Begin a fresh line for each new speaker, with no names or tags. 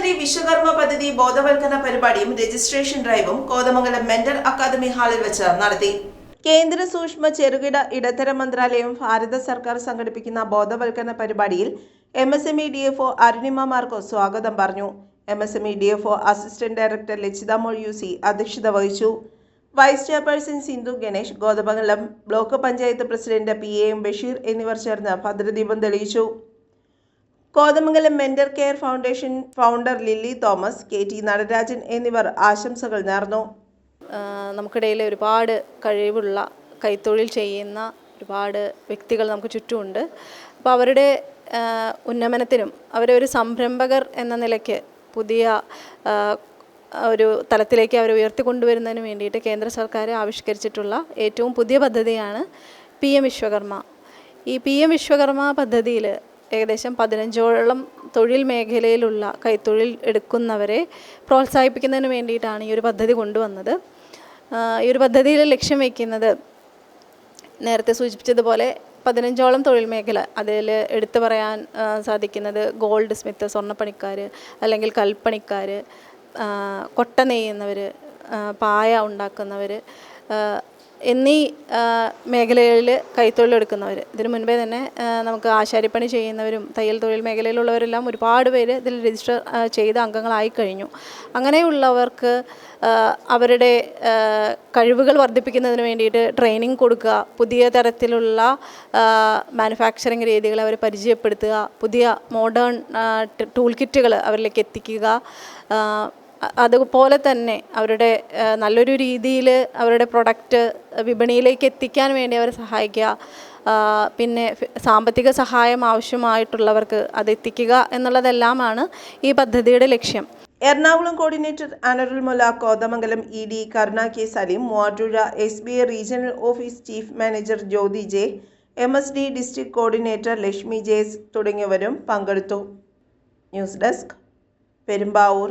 മുഖ്യമന്ത്രി വിശ്വകർമ്മ പദ്ധതി ബോധവൽക്കരണ പരിപാടിയും രജിസ്ട്രേഷൻ ഡ്രൈവും കോതമംഗലം മെന്റൽ അക്കാദമി ഹാളിൽ വെച്ച് നടത്തി. കേന്ദ്ര സൂക്ഷ്മ ചെറുകിട ഇടത്തരം മന്ത്രാലയം ഭാരത സർക്കാർ സംഘടിപ്പിക്കുന്ന ബോധവൽക്കരണ പരിപാടിയിൽ M S M E D F O Arunima Marco സ്വാഗതം പറഞ്ഞു. M S M E D F O assistant director Lakshitha മൊഴിയൂസി അധ്യക്ഷത വഹിച്ചു. Vice chairperson Sindhu Ganesh Kothamangalam block panchayat president P A M Basheer എന്നിവർ ചേർന്ന് ഭദ്രദീപം തെളിയിച്ചു. Kothamangalam mentor care foundation founder Lily Thomas K T Natarajan എന്നിവർ ആശംസകൾ നേർന്നു.
നമുക്കിടയിൽ ഒരുപാട് കഴിവുള്ള കൈത്തൊഴിൽ ചെയ്യുന്ന ഒരുപാട് വ്യക്തികൾ നമുക്ക് ചുറ്റുമുണ്ട്. അപ്പോൾ അവരുടെ ഉന്നമനത്തിനും അവരെ ഒരു സംരംഭകർ എന്ന നിലയ്ക്ക് പുതിയ ഒരു തലത്തിലേക്ക് അവരെ ഉയർത്തിക്കൊണ്ടുവരുന്നതിന് വേണ്ടിയിട്ട് കേന്ദ്ര സർക്കാർ ആവിഷ്കരിച്ചിട്ടുള്ള ഏറ്റവും പുതിയ പദ്ധതിയാണ് പി എം വിശ്വകർമ്മ. ഈ പി എം വിശ്വകർമ്മ പദ്ധതിയിൽ ഏകദേശം പതിനഞ്ചോളം തൊഴിൽ മേഖലയിലുള്ള കൈത്തൊഴിൽ എടുക്കുന്നവരെ പ്രോത്സാഹിപ്പിക്കുന്നതിന് വേണ്ടിയിട്ടാണ് ഈ ഒരു പദ്ധതി കൊണ്ടുവന്നത്. ഈ ഒരു പദ്ധതിയിൽ ലക്ഷ്യം വയ്ക്കുന്നത് നേരത്തെ സൂചിപ്പിച്ചതുപോലെ പതിനഞ്ചോളം തൊഴിൽ മേഖല അതിൽ എടുത്തു പറയാൻ സാധിക്കുന്നത് ഗോൾഡ് സ്മിത്ത് സ്വർണപ്പണിക്കാർ അല്ലെങ്കിൽ കൽപ്പണിക്കാർ കൊട്ട നെയ്യുന്നവർ പായ ഉണ്ടാക്കുന്നവർ എന്നീ മേഖലകളിൽ കൈത്തൊഴിലെടുക്കുന്നവർ ഇതിന് മുൻപേ തന്നെ നമുക്ക് ആശാരിപ്പണി ചെയ്യുന്നവരും തയ്യൽ തൊഴിൽ മേഖലയിലുള്ളവരെല്ലാം ഒരുപാട് പേര് ഇതിൽ രജിസ്റ്റർ ചെയ്ത അംഗങ്ങളായി കഴിഞ്ഞു. അങ്ങനെയുള്ളവർക്ക് അവരുടെ കഴിവുകൾ വർദ്ധിപ്പിക്കുന്നതിന് വേണ്ടിയിട്ട് ട്രെയിനിങ് കൊടുക്കുക പുതിയ തരത്തിലുള്ള മാനുഫാക്ചറിങ് രീതികൾ അവരെ പരിചയപ്പെടുത്തുക പുതിയ മോഡേൺ ടൂൾ കിറ്റുകൾ അവരിലേക്ക് എത്തിക്കുക അതുപോലെ തന്നെ അവരുടെ നല്ലൊരു രീതിയിൽ അവരുടെ പ്രൊഡക്റ്റ് വിപണിയിലേക്ക് എത്തിക്കാൻ വേണ്ടി അവരെ സഹായിക്കുക. പിന്നെ സാമ്പത്തിക സഹായം ആവശ്യമായിട്ടുള്ളവർക്ക് അത് എത്തിക്കുക എന്നുള്ളതെല്ലാമാണ് ഈ പദ്ധതിയുടെ ലക്ഷ്യം.
എറണാകുളം കോർഡിനേറ്റർ അനറുൽ മുല Kothamangalam E D Karuna K Saleem Muvattupuzha S B I regional office chief manager Jyothi J M S D district coordinator Lakshmi ജേസ് തുടങ്ങിയവരും പങ്കെടുത്തു. News desk Perumbavoor.